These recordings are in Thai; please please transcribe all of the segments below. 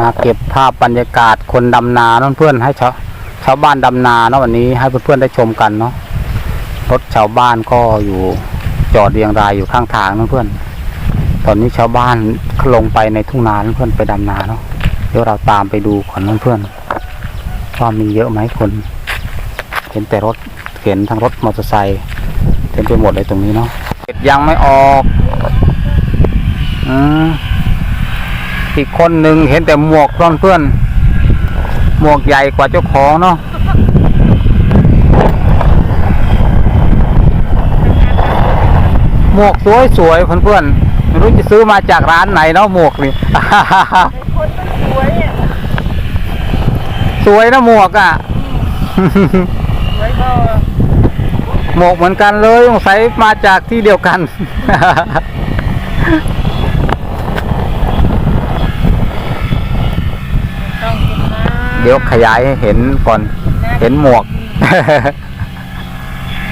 มาเก็บภาพบรรยากาศคนดำนาเนาะเพื่อนให้ชาวชาวบ้านดำนาเนาะวันนี้ให้เพื่อนๆได้ชมกันเนาะรถชาวบ้านก็อยู่จอดเรียงรายอยู่ข้างทางเนาะเพื่อน ตอนนี้ชาวบ้านลงไปในทุ่งนาเนาะเพื่อนไปดำนาเนาะเดี๋ยวเราตามไปดูก่อนเนาะเพื่อนว่ามีเยอะไหมคน เห็นแต่รถเห็นทั้งรถมอเตอร์ไซค์เต็มไปหมดเลยตรงนี้เนาะเห็ดยังไม่ออกอืม อีกคนหนึ่งเห็นแต่หมวกเพื่อนเพื่อน หมวกใหญ่กว่าเจ้าของเนาะหมวกสวยสวยๆเพื่อนเพื่อนไม่รู้จะซื้อมาจากร้านไหนเนาะหมวกนี่สวยนะหมวกอะหมวกเหมือนกันเลยสงสัยมาจากที่เดียวกัน ต้องกินมา เดี๋ยวขยายให้เห็นก่อน เห็นหมวก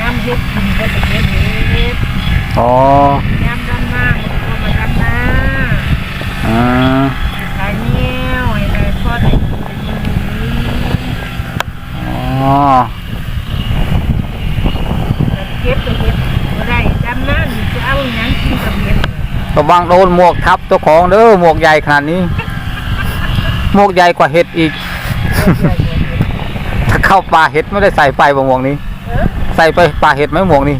น้ำเฮ็ดกินก็จะเฮ็ดเฮ็ดอ๋อน้ำดำน้ำก็มาดำน้อืมำขายเนี้ยวให้ได้พอได้กินได้อยู่อ๋อเฮ็ดก็เฮ็ดบ่ได้ดำน้ำนี่จะเอาหยังกินกับเฮ็ดระวังโดนหมวกทับเจ้าของเด้อหมวกใหญ่ขนาดนี้หมวกใหญ่กว่าเห็ดอีก ถ้าเข้าป่าเห็ดไม่ได้ใส่ไปบะหมวกนี้เออใส่ไปป่าเห็ดไหมหมวกนี้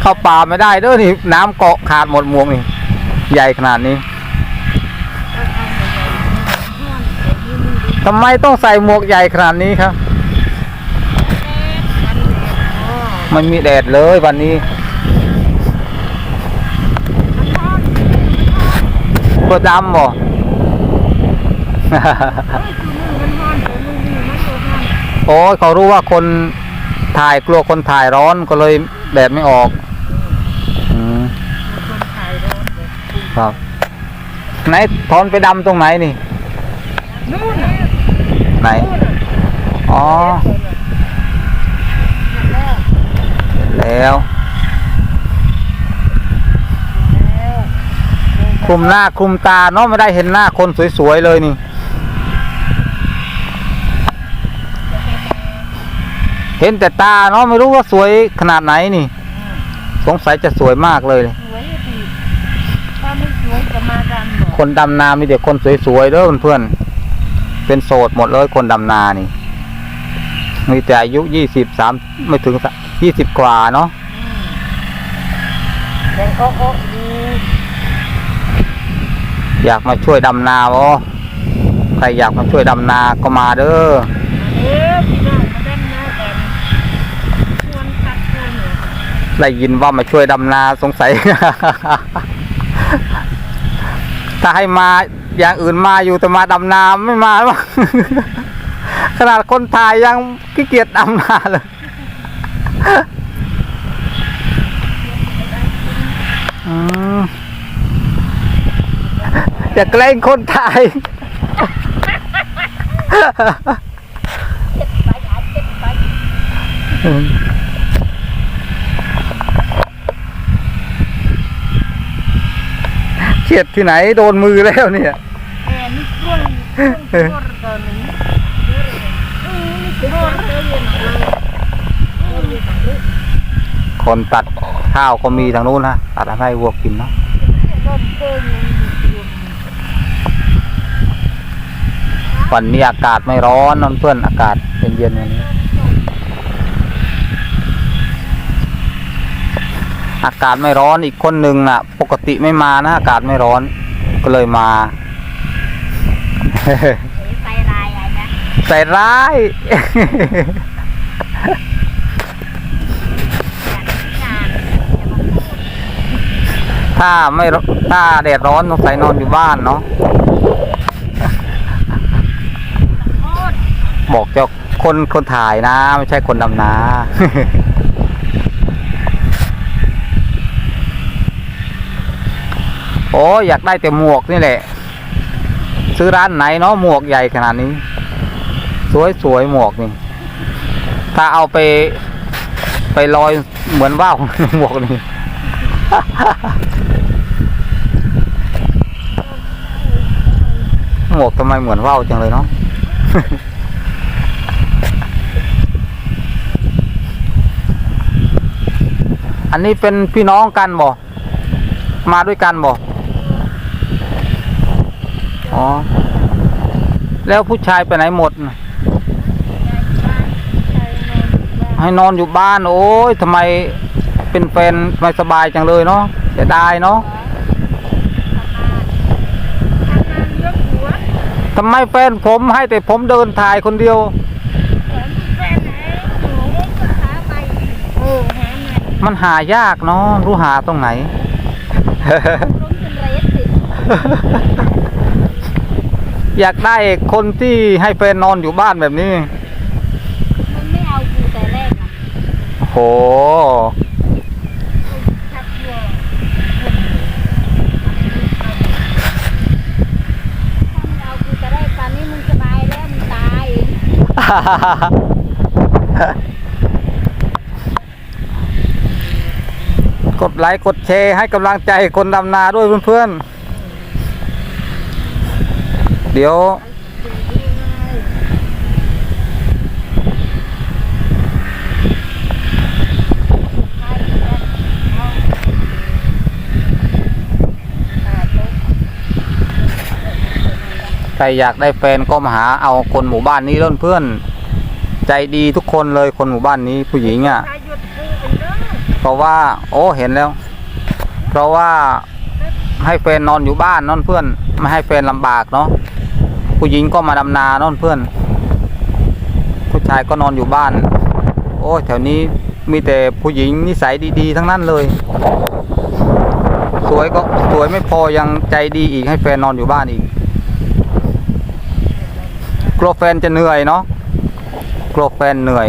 เข้าป่าไม่ได้เด้อนี่น้ำเกาะขาดหมดหมวกนี่ ใหญ่ขนาดนี้เอาเอาใหญ่ๆห้อนแต่นี่มันดีทำไมต้องใส่หมวกใหญ่ขนาดนี้ครับ มันแดดอ๋อมันมีแดดเลยวันนี้มันร้อนเพื่อดำบ่ โอ้ยเขารู้ว่าคนถ่ายกลัวคนถ่ายร้อนก็เลยแดดไม่ออกอืมคนขายร้อนเลยครับ ไหนถอนไปดำตรงไหนนี่นู่นน่ะไหนนู่นน่ะอ๋อนั่นแล้วแล้วแล้วคลุมหน้าคลุมตาเนาะไม่ได้เห็นหน้าคนสวยๆเลยนี่ เห็นแต่ตาเนาะไม่รู้ว่าสวยขนาดไหนนี่ สงสัยจะสวยมากเลย สวยอะดิถ้าไม่สวยจะมาดำเหรอคนดำนามีแต่คนสวยๆเด้อเพื่อนๆเป็นโสดหมดเลยคนดำนานี่ มีแต่อายุยี่สิบสามไม่ถึงยี่สิบกว่าเนาะแดงโอ๊ะโอ๊ะดีอยากมาช่วยดำนาบ่ใครอยากมาช่วยดำนาก็มาเด้อเอ๊ะพี่น้องมาดำน้ำกันชวนตัดชวนเหรอ ได้ยินว่ามาช่วยดำนาสงสัย ถ้าให้มาอย่างอื่นมาอยู่แต่มาดำนาไม่มาหรอกขนาดคนถ่ายยังขี้เกียจดำนาเลยอืมอย่าเกรงคนถ่ายไปหา เจ็บไปเฉียดที่ไหนโดนมือแล้วเนี่ยคนตัดข้าวก็มีทางนู้นนะตัดให้วัวกินเนาะวันนี้อากาศไม่ร้อนนะเพื่อนอากาศเย็นๆวันนี้ อากาศไม่ร้อนอีกคนหนึ่งน่ะ ปกติไม่มานะ อากาศไม่ร้อน ก็เลยมาใส่ลายอะไรนะใส่ร้ายถ้าไม่ร้ถ้าแดดร้อนต้องใส่นอนอยู่บ้านเนาะโคตรบอกเจ้าคนคนถ่ายนะ ไม่ใช่คนดำนา โอ้อยากได้แต่หมวกนี่แหละ ซื้อร้านไหนเนาะหมวกใหญ่ขนาดนี้ สวยสวยหมวกนี่ ถ้าเอาไป ไปลอยเหมือนว่าวหมวกนี่หมวกทำไมเหมือนว่าวจังเลยเนาะอันนี้เป็นพี่น้องกันบ่ มาด้วยกันบ่ อ๋อ แล้วผู้ชายไปไหนหมดน่ะให้นอนอยู่บ้าน โอ้ยทำไมเป็นแฟนไม่สบายจังเลยเนาะจะได้เนาะทำงานเยอะหัวทำไมแฟนผมให้แต่ผมเดินถ่ายคนเดียวแฟนไหนหนูก็หาไปโอ้หาใหม่มันหายากเนาะรู้หาตรงไหนล้มจนเรสสิ อยากได้คนที่ให้แฟนนอนอยู่บ้านแบบนี้มันไม่เอากูแต่แรกนะโหชักวัวถ้ามึงเอากูแต่แรกตอนนี้มึงสบายแล้วมึงตาย กดไลค์กดแชร์ให้กำลังใจคนดำนาด้วยเพื่อนๆ เดี๋ยว ใครอยากได้แฟนก็มาหาเอาคนหมู่บ้านนี้เล่นเพื่อน ใจดีทุกคนเลยคนหมู่บ้านนี้ผู้หญิงอะชายหยุดกูเนเด้อเพราะว่า โอ้เห็นแล้ว เพราะว่าให้แฟนนอนอยู่บ้านนอนเพื่อน ไม่ให้แฟนลำบากเนาะ ผู้หญิงก็มาดำนานอนเพื่อน ผู้ชายก็นอนอยู่บ้าน โอ้แถวนี้มีแต่ผู้หญิงนิสัยดีๆ ทั้งนั้นเลย สวยก็สวยไม่พอยังใจดีอีกให้แฟนนอนอยู่บ้านอีกกลัวแฟนจะเหนื่อยเนาะกลัวแฟนเหนื่อย